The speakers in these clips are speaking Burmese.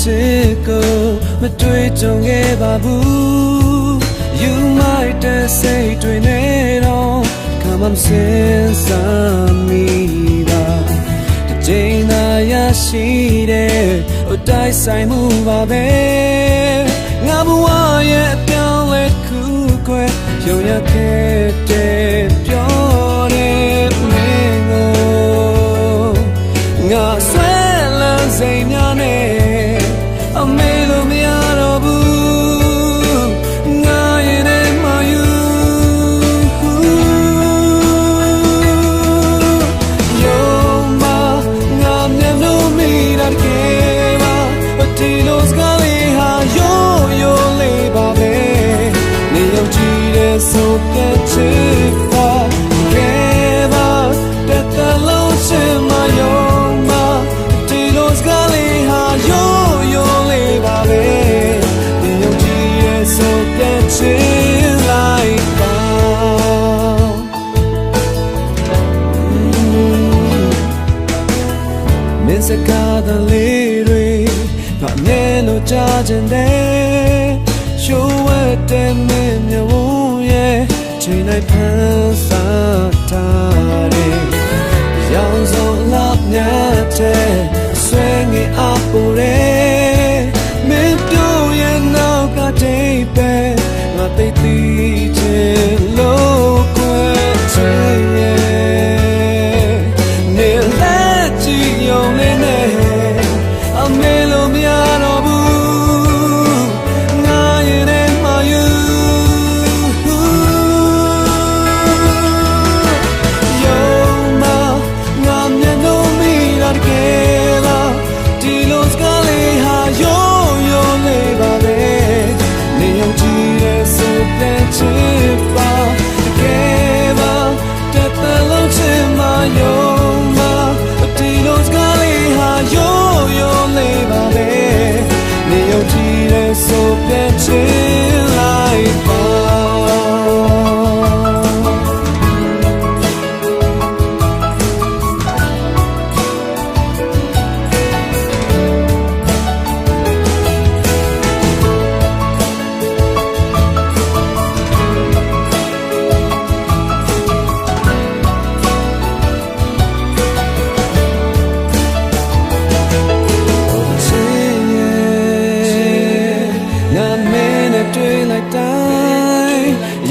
ချစ်ကိုမတွေ့ကြုံခဲ့ပါဘူး You might have say တွင်နေတော့ come on sense me ပါတစ်ချိန်သာရရှိတဲ့ဟိုတိုက်ဆိုင်မှုပါပဲငါဘဝရဲ့အပြောင်းလဲခုခွဲရုံရခဲ့တဲ့ပြောတဲ့မင်းကိုငါဆွဲလန်းစိတ်များနဲ့ အ ကားသလေးတွေငါမြဲလို့ကြားချင်တယ်ရှိုးဝဲတဲ့မင်းမျိုးရဲ့ချိန်လိုက်ဖန်ဆာတာတယ်ရောင်စုံလောက်မြတ်တဲ့ဆွေငင်အပူတယ်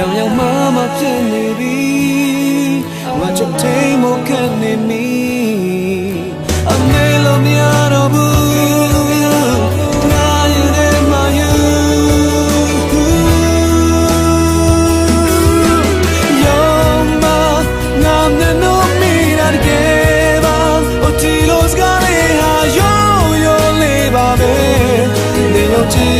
ရောင်ရောင်မှမဖြစ်နေပြီငါချက်ထိန်မခက်နေမီအမေလိုမရတော့ဘူး记。